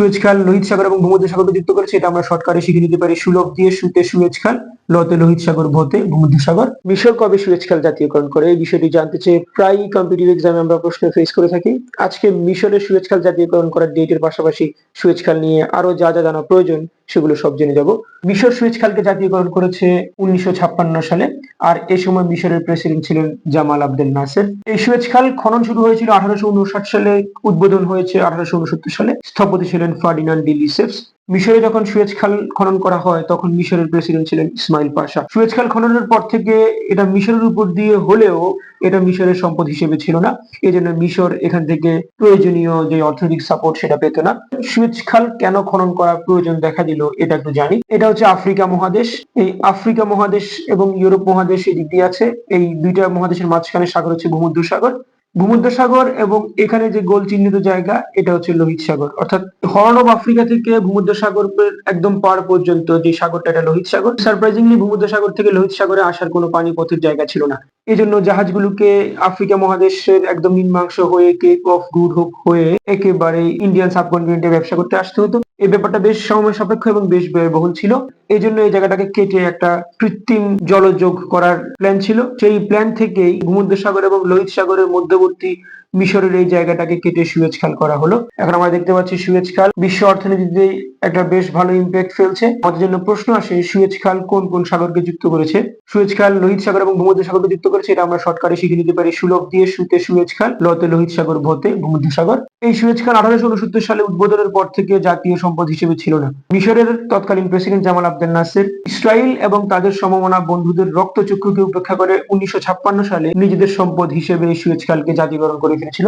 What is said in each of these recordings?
Suez খাল লোহিত সাগর এবং ভূমধ্য সাগরকে যুক্ত করেছে, এটা আমরা শর্টকাটে শিখে নিতে পারি। সুলভ দিয়ে সুতে সুয়েজ খাল লতে লোহিত সাগর, ভতে ভূমধ্য সাগর মিশর কবে সুয়েজ খাল জাতীয়করণ করে? এই বিষয়টি জানতে চেয়ে প্রায়ই কম্পিটিভ এক্সামে আমরা প্রশ্ন ফেস করে থাকি। আজকে মিশরের সুয়েজ খাল জাতীয়করণ করার ডেটের পাশাপাশি সুয়েজ খাল নিয়ে আরও যা যা জানা প্রয়োজন সেগুলো সব জেনে যাব। মিশর সুয়েজ খালকে জাতীয়করণ করেছে উনিশশো ছাপ্পান্ন সালে, আর এ সময় মিশরের প্রেসিডেন্ট ছিলেন জামাল আবদেল নাসের। এই সুয়েজ খাল খনন শুরু হয়েছিল আঠারোশো উনষাট সালে, উদ্বোধন হয়েছে আঠারোশো উনসত্তর সালে। স্থপতি ছিলেন ফার্ডিনান্ড ডি লিসেপস মিশরে যখন সুয়েজ খাল খনন করা হয়, তখন মিশরের প্রেসিডেন্ট ছিলেন ইসমাইল পাশা। সুয়েজ খাল খননের পর থেকে এটা মিশরের উপর দিয়ে হলেও এটা মিশরের সম্পদ হিসেবে ছিল না। এই জন্য মিশর এখান থেকে প্রয়োজনীয় যে অর্থনৈতিক সাপোর্ট সেটা পেত না। সুয়েজ খাল কেন খনন করার প্রয়োজন দেখা দিল, এটা একটু জানি। এটা হচ্ছে আফ্রিকা মহাদেশ। এই আফ্রিকা মহাদেশ এবং ইউরোপ মহাদেশ এই দিক দিয়ে আছে। এই দুইটা মহাদেশের মাঝখানে সাগর হচ্ছে ভূমধ্য সাগর ভূমধ্য সাগর এবং এখানে যে গোল চিহ্নিত জায়গা, এটা হচ্ছে লোহিত সাগর। অর্থাৎ হর্ন অফ আফ্রিকা থেকে ভূমধ্য সাগর একদম পার পর্যন্ত যে সাগরটা, এটা লোহিত সাগর। সারপ্রাইজিংলি ভূমধ্য সাগর থেকে লোহিত সাগরে আসার কোনো পানি পথের জায়গা ছিল না। এই জন্য জাহাজগুলোকে আফ্রিকা মহাদেশের একদম নিম্নাংশ হয়ে কেক অফ গুড হোপ হয়ে একেবারে ইন্ডিয়ান সাবকন্টিনেন্টে ব্যবসা করতে আসতে হতো। এই ব্যাপারটা বেশ সময় সাপেক্ষ এবং বেশ ব্যয়বহুল ছিল। এই জন্য এই জায়গাটাকে কেটে একটা কৃত্রিম জলযোগ করার প্ল্যান ছিল। সেই প্ল্যান থেকেই ভূমধ্য সাগর এবং লোহিত সাগরের মধ্যবর্তী মিশরের এই জায়গাটাকে কেটে সুয়েজ খাল করা হলো। এখন আমরা দেখতে পাচ্ছি সুয়েজ খাল বিশ্ব অর্থনীতিতে একটা বেশ ভালো ইম্প্যাক্ট ফেলছে। আমাদের জন্য প্রশ্ন আসে, সুয়েজ খাল কোন কোন সাগরকে যুক্ত করেছে? সুয়েজ খাল লোহিত সাগর এবং ভূমধ্য সাগরকে যুক্ত করেছে? এটা আমরা শর্টকাটে শিখে নিতে পারি। সুলভ দিয়ে সুতে সুয়েজ খাল, লতে লোহিত সাগর, ভতে ভূমধ্য সাগর। এই সুয়েজ খাল আঠারোশো উনসত্তর সালে উদ্বোধনের পর থেকে জাতীয় সম্পদ হিসেবে ছিল না। মিশরের তৎকালীন president Gamal Abdel Nasser Israel এবং তাদের সমমনা বন্ধুদের রক্তচক্ষুকে উপেক্ষা করে উনিশশো ছাপ্পান্ন সালে নিজেদের সম্পদ হিসেবে সুয়েজ খালকে জাতীয়করণ করে ফেলেছিল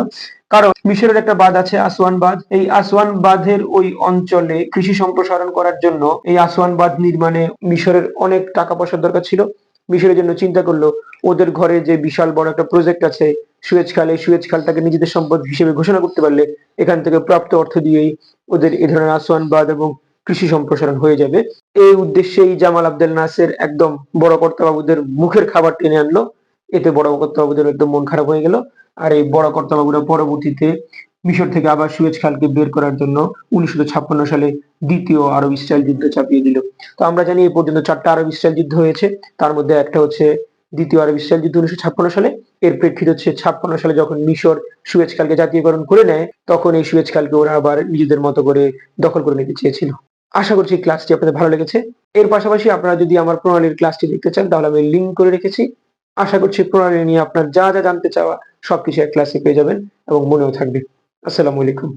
কারণ মিশরের একটা বাঁধ আছে আসওয়ান বাঁধ। এই আসওয়ান বাঁধের ওই অঞ্চলে কৃষি সম্প্রসারণ করার জন্য এই আসওয়ান বাঁধ নির্মাণে মিশরের অনেক টাকা পয়সার দরকার ছিল। মিশরের জন্য চিন্তা করল, ওদের ঘরে যে বিশাল বড় একটা প্রজেক্ট আছে সুয়েজ খাল এই সুয়েজ খালটাকে নিজেদের সম্পদ হিসেবে ঘোষণা করতে পারলে এখান থেকে প্রাপ্ত অর্থ দিয়েই ওদের এ ধরনের আসওয়ান বাঁধ এবং কৃষি সম্প্রসারণ হয়ে যাবে। এই উদ্দেশ্যেই জামাল আবদেল নাসের একদম বড় কর্তাবাবুদের মুখের খাবার টেনে আনলো। এতে বড় কর্তাবাবুদের একদম মন খারাপ হয়ে গেল। আর এই বড় কর্তাবাবুরা পরবর্তীতে মিশর থেকে আবার সুয়েজ খালকে বের করার জন্য উনিশশো ছাপ্পান্ন সালে দ্বিতীয় আরব ইসরায়েল যুদ্ধ চাপিয়ে দিল। তো আমরা জানি এই পর্যন্ত চারটা আরব ইসরায়েল যুদ্ধ হয়েছে। তার মধ্যে একটা হচ্ছে দ্বিতীয় আরব ইসরায়েল যুদ্ধ উনিশশো ছাপ্পান্ন সালে। এর প্রেক্ষিত হচ্ছে ছাপ্পান্ন সালে যখন মিশর সুয়েজ খালকে জাতীয়করণ করে নেয়, তখন এই সুয়েজ খালকে ওরা আবার নিজেদের মতো করে দখল করে নিতে চেয়েছিল। আশা করছি ক্লাসটি আপনাদের ভালো লেগেছে। এর পাশাপাশি আপনারা যদি আমার প্রণালীর ক্লাসটি দেখতে চান, তাহলে আমি লিঙ্ক করে রেখেছি। আশা করছি প্রণালী নিয়ে আপনার যা যা জানতে চাওয়া সবকিছু এক ক্লাসে পেয়ে যাবেন এবং মনেও থাকবে। আসসালামু আলাইকুম।